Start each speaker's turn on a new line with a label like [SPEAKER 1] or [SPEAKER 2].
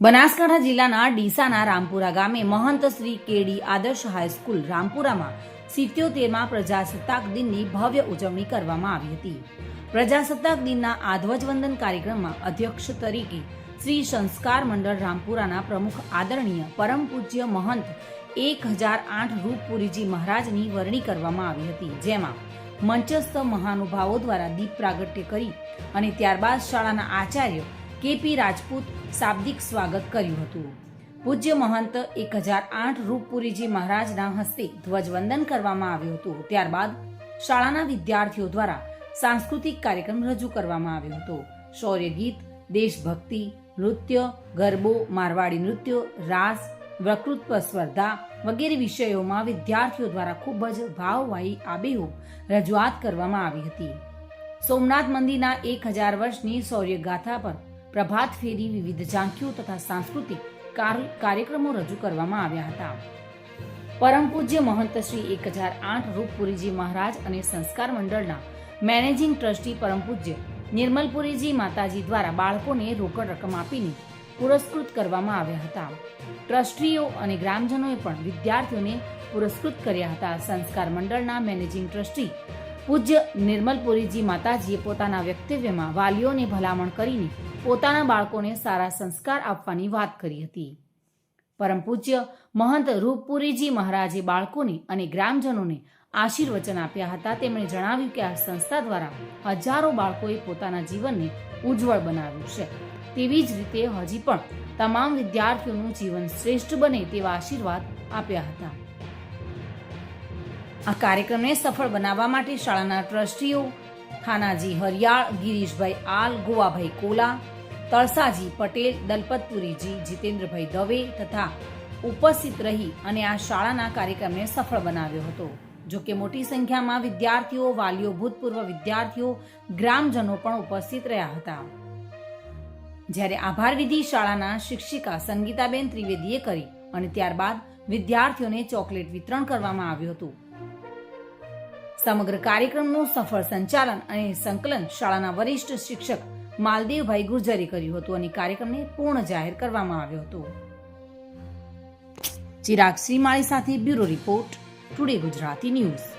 [SPEAKER 1] બનાસકાંઠા જિલ્લાના ડીસાના રામપુરા ગામે મહંત શ્રી કેડી આદર્શ હાઈસ્કૂલ રામપુરામાં સિત્યોતેરમાં પ્રજાસત્તાક દિનની ભવ્ય ઉજવણી કરવામાં આવી હતી. પ્રજાસત્તાક દિનના આ ધ્વજવંદન કાર્યક્રમમાં અધ્યક્ષ તરીકે શ્રી સંસ્કાર મંડળ રામપુરાના પ્રમુખ આદરણીય પરમ પૂજ્ય મહંત એક હજાર આઠ રૂપપુરીજી મહારાજની વરણી કરવામાં આવી હતી, જેમાં મંચસ્થ મહાનુભાવો દ્વારા દીપ પ્રાગટ્ય કરી અને ત્યારબાદ શાળાના આચાર્ય કેપી રાજપૂત શાબ્દિક સ્વાગત કર્યું હતું. પૂજ્ય મહંત એક હજાર આઠ રૂપપુરીજી મહારાજના હસ્તે ધ્વજવંદન કરવામાં આવ્યું હતું. ત્યારબાદ શાળાના વિદ્યાર્થીઓ દ્વારા સાંસ્કૃતિક કાર્યક્રમ રજૂ કરવામાં આવ્યો હતો. શૌર્ય ગીત, દેશભક્તિ, નૃત્ય, ગરબો, મારવાડી નૃત્યો, રાસ વકૃત્વ સ્પર્ધા વગેરે વિષયોમાં વિદ્યાર્થીઓ દ્વારા ખૂબ જ ભાવવાહી આબેહૂબ રજૂઆત કરવામાં આવી હતી. સોમનાથ મંદિરના એક હજાર વર્ષની શૌર્ય ગાથા પર પ્રભાત ફેરી વિવિધ ઝાંખીઓ તથા સાંસ્કૃતિક કાર- કાર્યક્રમો રજૂ કરવામાં આવ્યા હતા. પરમ પૂજ્ય મહંત શ્રી એક હજાર આઠ રૂપપુરીજી મહારાજ અને સંસ્કાર મંડળના મેનેજિંગ ટ્રસ્ટી પરમ પૂજ્ય નિર્મલપુરીજી માતાજી દ્વારા બાળકોને રોકડ રકમ આપીને પુરસ્કૃત કરવામાં આવ્યા હતા. ટ્રસ્ટીઓ અને ગ્રામજનોએ પણ વિદ્યાર્થીઓને પુરસ્કૃત કર્યા હતા. સંસ્કાર મંડળના મેનેજિંગ ટ્રસ્ટી પૂજ્ય નિર્મલપુરીજી માતાજીએ પોતાના વક્તવ્યમાં વાલીઓને ભલામણ કરીને પોતાના બાળકોને સારા સંસ્કાર આપવાની વાત કરી હતી. પરમ પૂજ્ય મહંત રૂપપુરીજી મહારાજે બાળકોને અને ગ્રામજનોને આશીર્વચન આપ્યા હતા. તેમણે જણાવ્યું કે આ સંસ્થા દ્વારા હજારો બાળકોએ પોતાના જીવનને ઉજ્જવળ બનાવ્યું છે. તેવી જ રીતે હજી પણ તમામ વિદ્યાર્થીઓનું જીવન શ્રેષ્ઠ બને તેવા આશીર્વાદ આપ્યા હતા. આ કાર્યક્રમને સફળ બનાવવા માટે શાળાના ટ્રસ્ટીઓ થાનાજી હરિયાળ, ગિરીશભાઈ આલ, ગોવાભાઈ કોલા તળસાજી, પટેલ, દલપતપુરીજી, જીતેન્દ્રભાઈ દવે તથા ઉપસ્થિત રહી અને આ શાળાના કાર્યક્રમને સફળ બનાવ્યો હતો. જો કે મોટી સંખ્યામાં વિદ્યાર્થીઓ, વાલીઓ, ભૂતપૂર્વ વિદ્યાર્થીઓ, ગ્રામજનો પણ ઉપસ્થિત રહ્યા હતા. જ્યારે આભાર વિધિ શાળાના શિક્ષિકા સંગીતાબેન ત્રિવેદીએ કરી અને ત્યારબાદ વિદ્યાર્થીઓને ચોકલેટ વિતરણ કરવામાં આવ્યું હતું. સમગ્ર કાર્યક્રમનું સફળ સંચાલન અને સંકલન શાળાના વરિષ્ઠ શિક્ષક માલદેવભાઈ ગુર્જરે કર્યું હતું અને કાર્યક્રમને પૂર્ણ જાહેર કરવામાં આવ્યો હતો. ચિરાગ શ્રીમાળી સાથે bureau report, today Gujarati news.